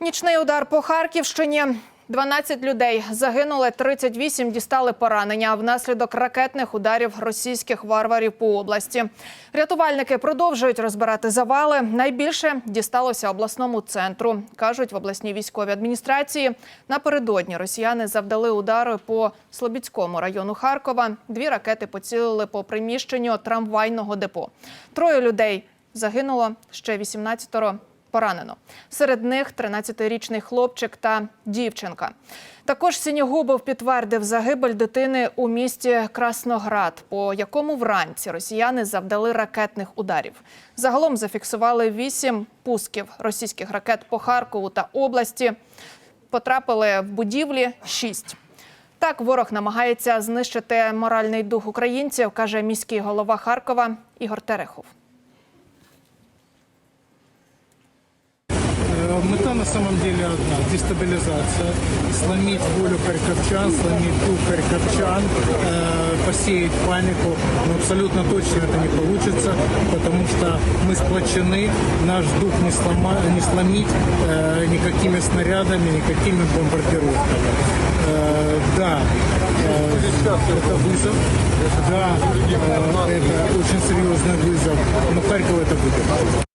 Нічний удар по Харківщині. 12 людей загинули, 38 дістали поранення внаслідок ракетних ударів російських варварів по області. Рятувальники продовжують розбирати завали. Найбільше дісталося обласному центру, кажуть в обласній військовій адміністрації. Напередодні росіяни завдали удари по Слобідському району Харкова. Дві ракети поцілили по приміщенню трамвайного депо. Троє людей загинуло, ще 18 поранено. Серед них 13-річний хлопчик та дівчинка. Також Сінігубов підтвердив загибель дитини у місті Красноград, по якому вранці росіяни завдали ракетних ударів. Загалом зафіксували вісім пусків російських ракет по Харкову та області. Потрапили в будівлі шість. Так, ворог намагається знищити моральний дух українців, каже міський голова Харкова Ігор Терехов. Мета на самом деле одна – дестабилизация, сломить волю харьковчан, сломить дух харьковчан, э, посеять панику. Но абсолютно точно это не получится, потому что мы сплочены, наш дух не, слома, не сломить э, никакими снарядами, никакими бомбардировками. Э, да, э, это вызов, да, э, это очень серьезный вызов, но Харьков это будет.